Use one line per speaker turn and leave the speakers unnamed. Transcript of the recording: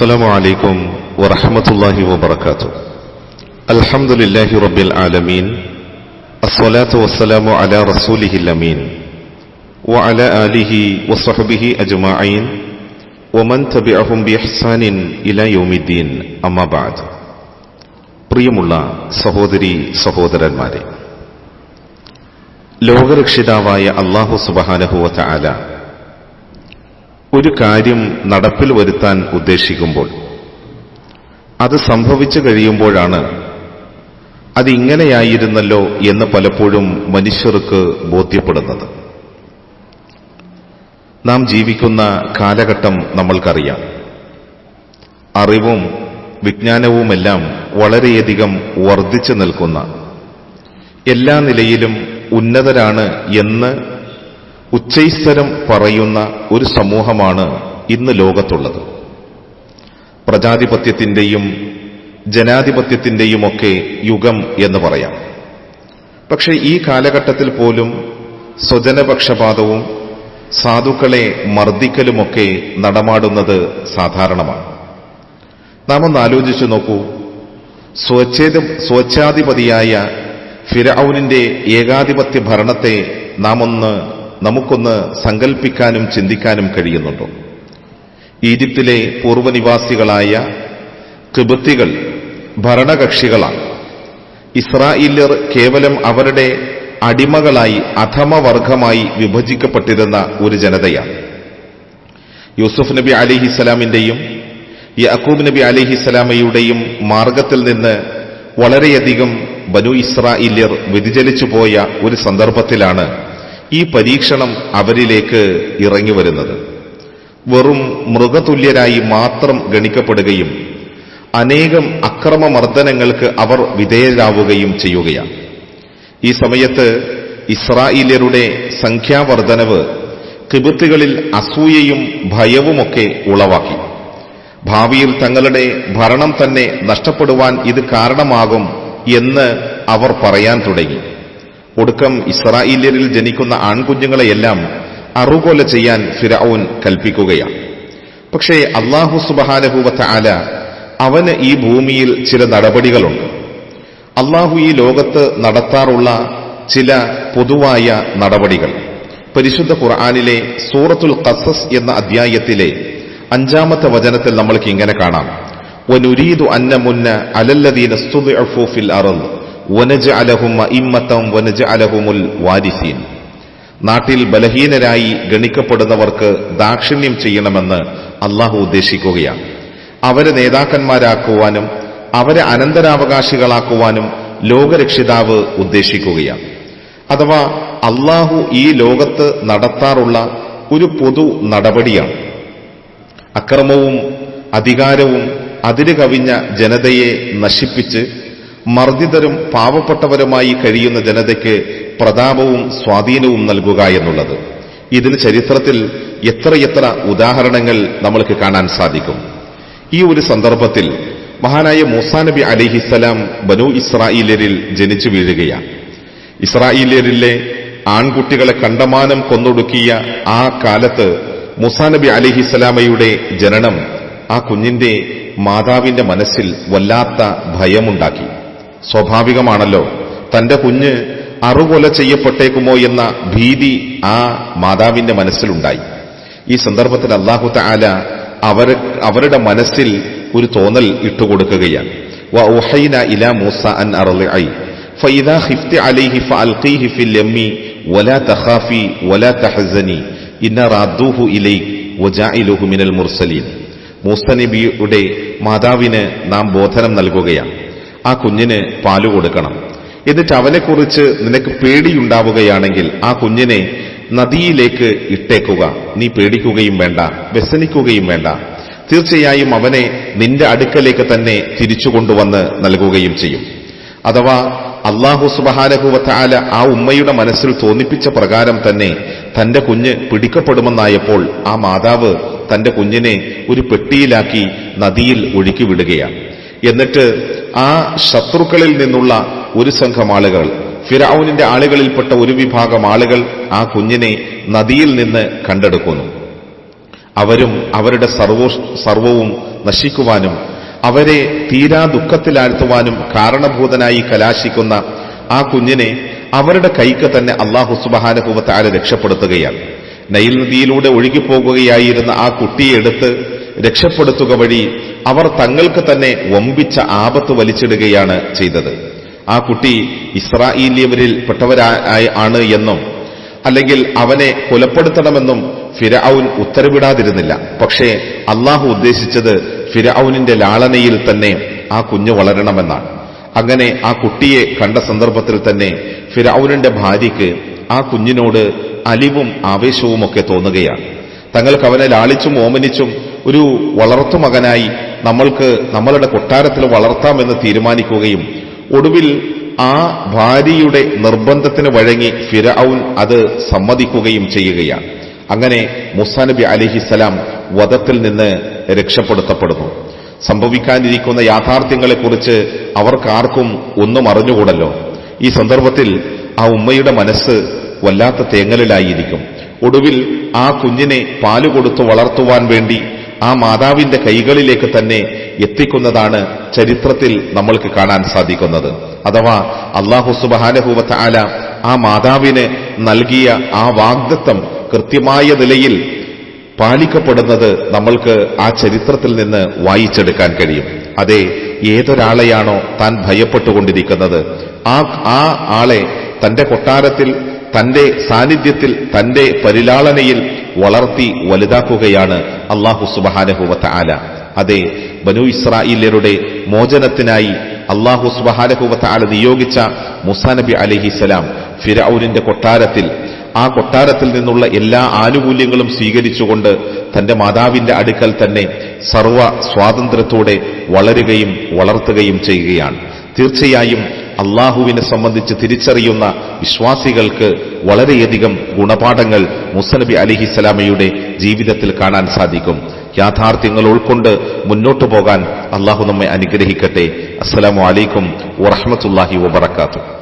السلام عليكم ورحمة الله وبركاته الحمد لله رب العالمين الصلاة والسلام على رسوله الأمين وعلى آله وصحبه أجمعين ومن تبعهم بإحسان إلى يوم الدين أما بعد പ്രിയമുള്ള സഹോദരി സഹോദരന്മാരെ ലോകരക്ഷിതാവായ അള്ളാഹു സുബഹാനഹുവ ആല ഒരു കാര്യം നടപ്പിൽ വരുത്താൻ ഉദ്ദേശിക്കുമ്പോൾ അത് സംഭവിച്ചു കഴിയുമ്പോഴാണ് അതിങ്ങനെയായിരുന്നല്ലോ എന്ന് പലപ്പോഴും മനുഷ്യർക്ക് ബോധ്യപ്പെടുന്നത്. നാം ജീവിക്കുന്ന കാലഘട്ടം നമ്മൾക്കറിയാം. അറിവും വിജ്ഞാനവുമെല്ലാം വളരെയധികം വർദ്ധിച്ചു നിൽക്കുന്ന എല്ലാ നിലയിലും ഉന്നതരാണ് എന്ന് ഉച്ചൈസ്തരം പറയുന്ന ഒരു സമൂഹമാണ് ഇന്ന് ലോകത്തുള്ളത്. പ്രജാധിപത്യത്തിന്റെയും ജനാധിപത്യത്തിന്റെയുമൊക്കെ യുഗം എന്ന് പറയാം. പക്ഷേ ഈ കാലഘട്ടത്തിൽ പോലും സ്വജനപക്ഷപാതവും സാധുക്കളെ മർദ്ദിക്കലുമൊക്കെ നടമാടുന്നത് സാധാരണമാണ്. നാം ഒന്ന് ആലോചിച്ചു നോക്കൂ സ്വച്ഛേത സ്വച്ഛാധിപതിയായ ഫിരൌനിന്റെ ഏകാധിപത്യ ഭരണത്തെ നാം ഒന്ന് നമുക്കൊന്ന് സങ്കൽപ്പിക്കാനും ചിന്തിക്കാനും കഴിയുന്നുണ്ടോ? ഈജിപ്തിലെ പൂർവനിവാസികളായ കിബത്തികൾ ഭരണകക്ഷികളാണ്. ഇസ്രായേല്യർ കേവലം അവരുടെ അടിമകളായി അധമവർഗമായി വിഭജിക്കപ്പെട്ടിരുന്ന ഒരു ജനതയാണ്. യൂസുഫ് നബി അലിഹിസ്സലാമിന്റെയും യാക്കൂബ് നബി അലിഹിസ്സലാമയുടെയും മാർഗത്തിൽ നിന്ന് വളരെയധികം ബനു ഇസ്രായേല്യർ വ്യതിചലിച്ചു പോയ ഒരു സന്ദർഭത്തിലാണ് ഈ പരീക്ഷണം അവരിലേക്ക് ഇറങ്ങി വരുന്നത്. വെറും മൃഗതുല്യരായി മാത്രം ഗണിക്കപ്പെടുകയും അനേകം അക്രമമർദ്ദനങ്ങൾക്ക് അവർ വിധേയരാവുകയും ചെയ്യുകയാണ്. ഈ സമയത്ത് ഇസ്രായേലിയരുടെ സംഖ്യാവർദ്ധനവ് കിബുത്തുകളിൽ അസൂയയും ഭയവുമൊക്കെ ഉളവാക്കി. ഭാവിയിൽ തങ്ങളുടെ ഭരണം തന്നെ നഷ്ടപ്പെടുവാൻ ഇത് കാരണമാകും എന്ന് അവർ പറയാൻ തുടങ്ങി. ഒടുക്കം ഇസ്രായേലിൽ ജനിക്കുന്ന ആൺകുഞ്ഞുങ്ങളെയെല്ലാം അറുകൊല ചെയ്യാൻ ഫിറൌൻ കൽപ്പിക്കുകയാണ്. പക്ഷേ അള്ളാഹു സുബഹാനഹൂവത്ത് ആല അവന് ഈ ഭൂമിയിൽ ചില നടപടികളുണ്ട്. അള്ളാഹു ഈ ലോകത്ത് നടത്താറുള്ള ചില പൊതുവായ നടപടികൾ. പരിശുദ്ധ ഖുർആാനിലെ സൂറത്തുൽ കസസ് എന്ന അധ്യായത്തിലെ അഞ്ചാമത്തെ വചനത്തിൽ നമ്മൾക്ക് ഇങ്ങനെ കാണാം. വനുരീദു അന്ന മുന്ന അലല്ലദീന സ്തുദിഅഫു നാട്ടിൽ ബലഹീനരായി ഗണിക്കപ്പെടുന്നവർക്ക് ദാക്ഷിണ്യം ചെയ്യണമെന്ന് അള്ളാഹു ഉദ്ദേശിക്കുകയാണ്. അവരെ നേതാക്കന്മാരാക്കുവാനും അവരെ അനന്തരാവകാശികളാക്കുവാനും ലോകരക്ഷിതാവ് ഉദ്ദേശിക്കുകയാണ്. അഥവാ അള്ളാഹു ഈ ലോകത്ത് നടത്താറുള്ള ഒരു പൊതു നടപടിയാണ്. അക്രമവും അധികാരവും അതിര് കവിഞ്ഞ ജനതയെ നശിപ്പിച്ച് മർദ്ദിതരും പാവപ്പെട്ടവരുമായി കഴിയുന്ന ജനതയ്ക്ക് പ്രതാപവും സ്വാധീനവും നൽകുക എന്നുള്ളത്. ഇതിന് ചരിത്രത്തിൽ എത്രയെത്ര ഉദാഹരണങ്ങൾ നമ്മൾക്ക് കാണാൻ സാധിക്കും. ഈ ഒരു സന്ദർഭത്തിൽ മഹാനായ മൂസാ നബി അലിഹിസ്സലാം ബനു ഇസ്രായേലിയരിൽ ജനിച്ചു വീഴുകയാണ്. ഇസ്രായേലിയരിലെ ആൺകുട്ടികളെ കണ്ടമാനം കൊന്നൊടുക്കിയ ആ കാലത്ത് മൂസാ നബി അലിഹിസ്സലാമയുടെ ജനനം ആ കുഞ്ഞിന്റെ മാതാവിന്റെ മനസ്സിൽ വല്ലാത്ത ഭയമുണ്ടാക്കി. സ്വാഭാവികമാണല്ലോ തന്റെ കുഞ്ഞ് അറുകൊല ചെയ്യപ്പെട്ടേക്കുമോ എന്ന ഭീതി ആ മാതാവിന്റെ മനസ്സിലുണ്ടായി ഈ സന്ദർഭത്തിൽ അള്ളാഹു താല അവർ അവരുടെ മനസ്സിൽ ഒരു തോന്നൽ ഇട്ടുകൊടുക്കുകയാണ് وأوحينا إلى موسى أن أرضعي فإذا خفت عليه فألقيه في اليم ولا تخافي ولا تحزني إن رادوه إليك وجاعله من المرسلين മൂസ നബിയുടെ മാതാവിന് നാം ബോധനം നൽകുകയാണ് ആ കുഞ്ഞിന് പാൽ കൊടുക്കണം. എന്നിട്ട് അവനെക്കുറിച്ച് നിനക്ക് പേടിയുണ്ടാവുകയാണെങ്കിൽ ആ കുഞ്ഞിനെ നദിയിലേക്ക് ഇട്ടേക്കുക. നീ പേടിക്കുകയും വേണ്ട വ്യസനിക്കുകയും വേണ്ട. തീർച്ചയായും അവനെ നിന്റെ അടുക്കലേക്ക് തന്നെ തിരിച്ചു കൊണ്ടുവന്ന് നൽകുകയും ചെയ്യും. അഥവാ അള്ളാഹു സുബഹാനഹുവത്താല ആ ഉമ്മയുടെ മനസ്സിൽ തോന്നിപ്പിച്ച പ്രകാരം തന്നെ തന്റെ കുഞ്ഞ് പിടിക്കപ്പെടുമെന്നായപ്പോൾ ആ മാതാവ് തന്റെ കുഞ്ഞിനെ ഒരു പെട്ടിയിലാക്കി നദിയിൽ ഒഴുക്കി വിടുകയാണ്. എന്നിട്ട് ആ ശത്രുക്കളിൽ നിന്നുള്ള ഒരു സംഘം ആളുകൾ ഫിറാവുനിന്റെ ആളുകളിൽപ്പെട്ട ഒരു വിഭാഗം ആളുകൾ ആ കുഞ്ഞിനെ നദിയിൽ നിന്ന് കണ്ടെടുക്കുന്നു. അവരും അവരുടെ സർവോ സർവവും നശിക്കുവാനും അവരെ തീരാ ദുഃഖത്തിലാഴ്ത്തുവാനും കാരണഭൂതനായി കലാശിക്കുന്ന ആ കുഞ്ഞിനെ അവരുടെ കൈക്ക് തന്നെ അള്ളാഹു സുബഹാനുഭവത്തെ ആരെ രക്ഷപ്പെടുത്തുകയാണ്. നൈൽ നദിയിലൂടെ ഒഴുകിപ്പോകുകയായിരുന്ന ആ കുട്ടിയെ എടുത്ത് രക്ഷപ്പെടുത്തുക വഴി അവർ തങ്ങൾക്ക് തന്നെ വമ്പിച്ച ആപത്ത് വലിച്ചിടുകയാണ് ചെയ്തത്. ആ കുട്ടി ഇസ്രായേലിയവരിൽ പെട്ടവരായി ആണ് എന്നും അല്ലെങ്കിൽ അവനെ കൊലപ്പെടുത്തണമെന്നും ഫിരൌൻ ഉത്തരവിടാതിരുന്നില്ല. പക്ഷേ അള്ളാഹു ഉദ്ദേശിച്ചത് ഫിരൌനിന്റെ ലാളനയിൽ തന്നെ ആ കുഞ്ഞ് വളരണമെന്നാണ്. അങ്ങനെ ആ കുട്ടിയെ കണ്ട സന്ദർഭത്തിൽ തന്നെ ഫിരൌനിന്റെ ഭാര്യയ്ക്ക് ആ കുഞ്ഞിനോട് അലിവും ആവേശവും ഒക്കെ തോന്നുകയാണ്. തങ്ങൾക്ക് അവനെ ലാളിച്ചും ഓമനിച്ചും ഒരു വളർത്തുമകനായി നമ്മൾക്ക് നമ്മളുടെ കൊട്ടാരത്തിൽ വളർത്താമെന്ന് തീരുമാനിക്കുകയും ഒടുവിൽ ആ ഭാര്യയുടെ നിർബന്ധത്തിന് വഴങ്ങി ഫിര അത് സമ്മതിക്കുകയും ചെയ്യുകയാണ്. അങ്ങനെ മുസാനബി അലിഹിസലാം വധത്തിൽ നിന്ന് രക്ഷപ്പെടുത്തപ്പെടുന്നു. സംഭവിക്കാനിരിക്കുന്ന യാഥാർത്ഥ്യങ്ങളെക്കുറിച്ച് അവർക്കാർക്കും ഒന്നും അറിഞ്ഞുകൂടല്ലോ. ഈ സന്ദർഭത്തിൽ ആ ഉമ്മയുടെ മനസ്സ് വല്ലാത്ത തേങ്ങലിലായിരിക്കും. ഒടുവിൽ ആ കുഞ്ഞിനെ പാൽ കൊടുത്തു വളർത്തുവാൻ വേണ്ടി ആ മാതാവിന്റെ കൈകളിലേക്ക് തന്നെ എത്തിക്കുന്നതാണ് ചരിത്രത്തിൽ നമ്മൾക്ക് കാണാൻ സാധിക്കുന്നത്. അഥവാ അള്ളാഹു സുബാനഹുവത്ത ആല ആ മാതാവിന് നൽകിയ ആ വാഗ്ദത്വം കൃത്യമായ നിലയിൽ പാലിക്കപ്പെടുന്നത് നമ്മൾക്ക് ആ ചരിത്രത്തിൽ നിന്ന് വായിച്ചെടുക്കാൻ കഴിയും. അതെ ഏതൊരാളെയാണോ താൻ ഭയപ്പെട്ടുകൊണ്ടിരിക്കുന്നത്? ആ ആ ആളെ തന്റെ കൊട്ടാരത്തിൽ തന്റെ സാന്നിധ്യത്തിൽ തന്റെ പരിലാളനയിൽ വളർത്തി വലുതാക്കുകയാണ് അള്ളാഹു സുബഹാനഹുവത്ത ആല അതെ ബനു ഇസ്രായേലരുടെ മോചനത്തിനായി അള്ളാഹു സുബഹാനഹുവത്ത ആല നിയോഗിച്ച മുസാനബി അലഹിസലാം ഫിരൌനിന്റെ കൊട്ടാരത്തിൽ ആ കൊട്ടാരത്തിൽ നിന്നുള്ള എല്ലാ ആനുകൂല്യങ്ങളും സ്വീകരിച്ചുകൊണ്ട് തന്റെ മാതാവിന്റെ അടുക്കൽ തന്നെ സർവ സ്വാതന്ത്ര്യത്തോടെ വളരുകയും വളർത്തുകയും ചെയ്യുകയാണ്. തീർച്ചയായും അള്ളാഹുവിനെ സംബന്ധിച്ച് തിരിച്ചറിയുന്ന വിശ്വാസികൾക്ക് വളരെയധികം ഗുണപാഠങ്ങൾ മുസനബി അലിഹിസ്സലാമയുടെ ജീവിതത്തിൽ കാണാൻ സാധിക്കും. യാഥാർത്ഥ്യങ്ങൾ ഉൾക്കൊണ്ട് മുന്നോട്ടു പോകാൻ അള്ളാഹു നമ്മെ അനുഗ്രഹിക്കട്ടെ. അസ്സലാമു അലൈക്കും വറഹമത്തല്ലാഹി വബർക്കാത്തു